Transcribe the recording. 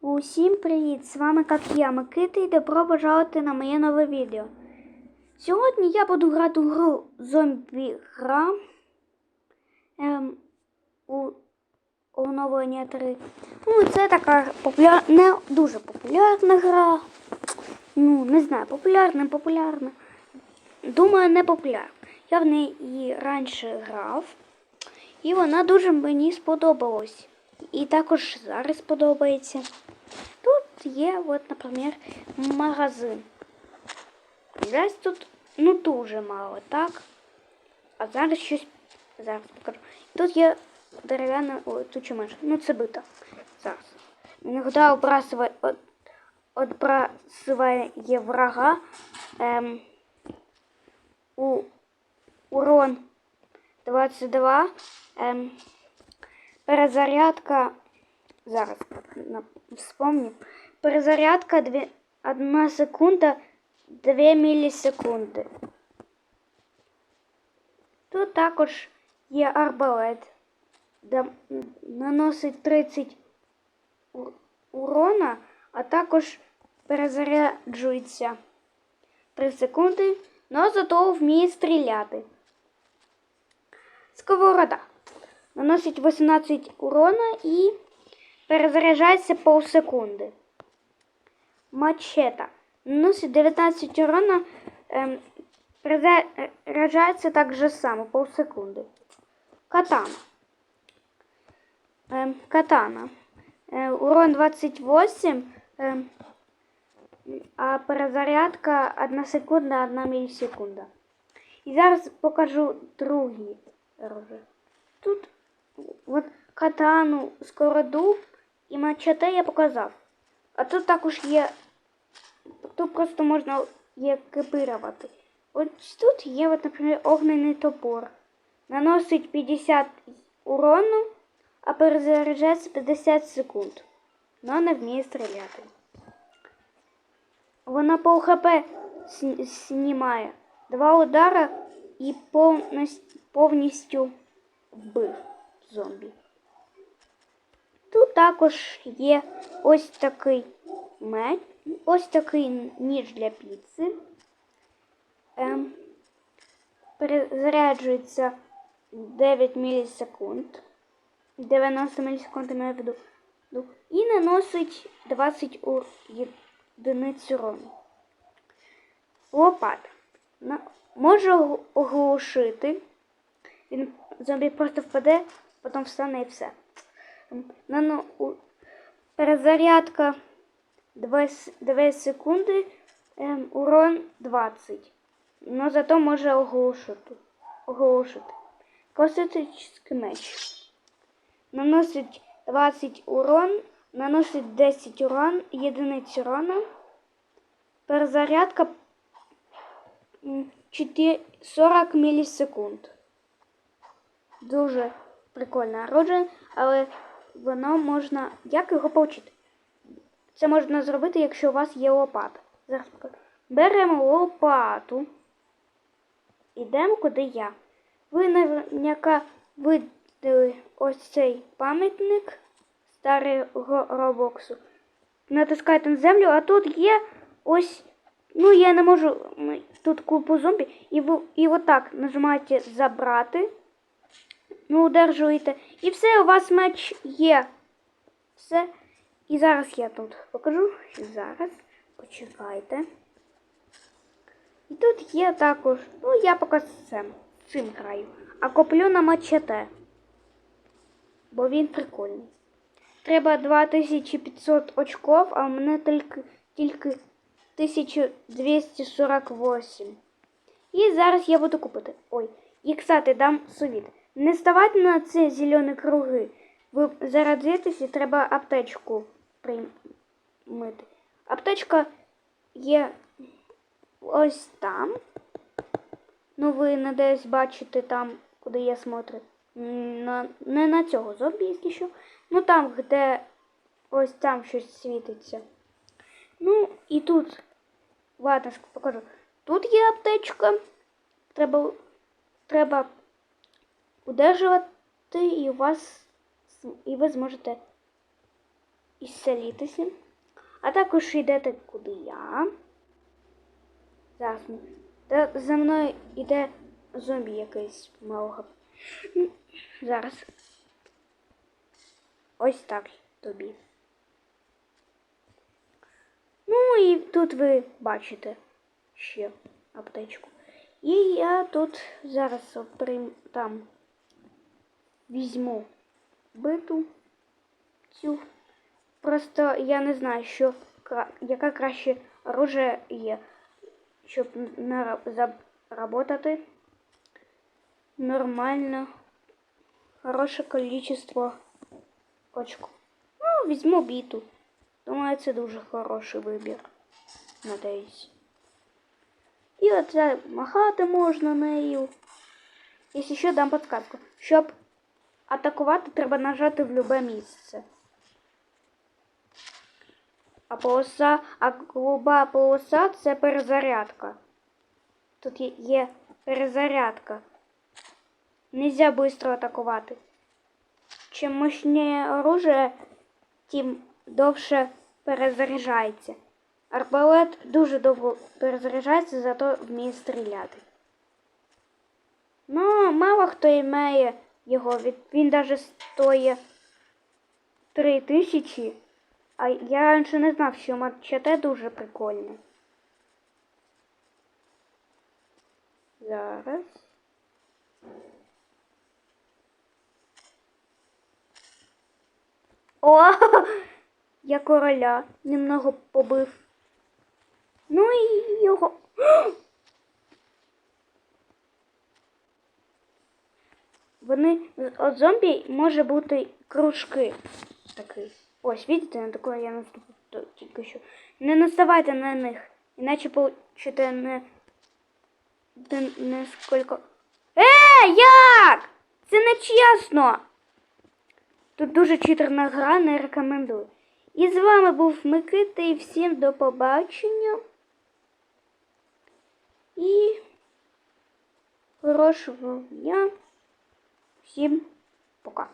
Усім привіт! З вами як я, Микита, і добро пожалувати на моє нове відео. Сьогодні я буду грати у гру зомбі гра ем, у оновлення 3. Ну, це така популяр... не дуже популярна гра. Ну, не знаю, популярна, популярна. Думаю, не популярна. Я в неї раніше грав, і вона дуже мені сподобалась. І також зараз подобається. Тут є, от, наприклад, магазин. Десь тут ну дуже мало, так? А зараз щось зараз покажу. Тут є дерев'яна, ой, тут чи менше. Ну це бита. Зараз. Іногда обрасыває, от, отбрасыває врага. Ем, у урон 22. Ем, перезарядка. Зараз на- вспомню. Перезарядка 1 секунда 2 мілісекунди. Тут також є арбалет, де наносить 30 урона, а також перезаряджується 3 секунди, але зато вміє стріляти. Сковорода наносить 18 урона і перезаряджається полсекунди. Мачета наносить 19 урона, ем, перезаряджається так же само, полсекунди. Катана. Ем, катана. Е, урон 28, ем, а перезарядка 1 секунда, 1 мілісекунда. І зараз покажу другі оружия. Тут от катану, скороду і мачете я показав. А тут також є. Тут просто можна є кипирувати. Ось тут є, от, наприклад, огнений топор. Наносить 50 урону, а перезаряджається 50 секунд. Но не вміє стріляти. Вона пол хп знімає. Два удара і повністю вбив зомбі. Тут також є ось такий меч, ось такий ніж для піци. Ем, перезаряджується 9 мілісекунд. 90 мілісекунд маю в виду. І наносить 20 у єдиниць урону. Лопата. Може оглушити. Він зомбі просто впаде, потім встане і все. Нано, у- перезарядка 2, с- 2 секунди, ем, урон 20. Но зато може оглушити. оглушити. Косметичний меч. Наносить 20 урон, наносить 10 урон, єдиниць урона. Перезарядка 4 40 мілісекунд. Дуже прикольне оружие, але воно можна. Як його повчити? Це можна зробити, якщо у вас є лопата. Зараз покажу. Беремо лопату. Ідемо куди я. Ви наверняка видали ось цей пам'ятник старого робоксу. Натискаєте на землю, а тут є ось. Ну, я не можу. Тут купу зомбі. І і отак нажимаєте забрати. Ну, удержуєте. І все, у вас меч є. Все. І зараз я тут покажу. Зараз. Почекайте. І тут є також. Ну, я поки цим, цим граю. А коплю на мачете. Бо він прикольний. Треба 2500 очков, а у мене тільки, тільки 1248. І зараз я буду купити. Ой, і кстати, дам совіт. Не ставайте на ці зелені круги. Ви заразитесь і треба аптечку приймати. Аптечка є ось там. Ну, ви не десь бачите там, куди я смотрю. На, не на цього зомбі, якщо що. Ну там, де ось там щось світиться. Ну, і тут. Ладно, покажу. Тут є аптечка. Треба, треба удержувати, і вас і ви зможете ісцелітися. А також йдете куди я. Зараз. Та за мною йде зомбі якийсь малого. Зараз. Ось так тобі. Ну і тут ви бачите ще аптечку. І я тут зараз прим... там візьму биту цю. Просто я не знаю, що яка краще оружие є, щоб заработати нормально хороше количество очку. Ну, візьму біту. Думаю, це дуже хороший вибір. Надеюсь. І оце махати можна нею. Якщо ще дам подсказку. Щоб атакувати, треба нажати в любе місце. А полоса, а голуба полоса це перезарядка. Тут є, перезарядка. Нельзя швидко атакувати. Чим мощніше оружие, тим довше перезаряджається. Арбалет дуже довго перезаряджається, зато вміє стріляти. Ну, мало хто має його, він навіть стоїть 3 тисячі. А я раніше не знав, що мачете дуже прикольне. Зараз. О! Я короля немного побив. Ну і його. Вони от зомбі може бути кружки. Такий. Ось, бачите, на таке я наступив то- тільки що. Не наставайте на них, іначе получите не, не, не скільки. Е, як? Це не чесно. Тут дуже читерна гра, не рекомендую. І з вами був Микита і всім до побачення. І хорошого дня. Всім пока.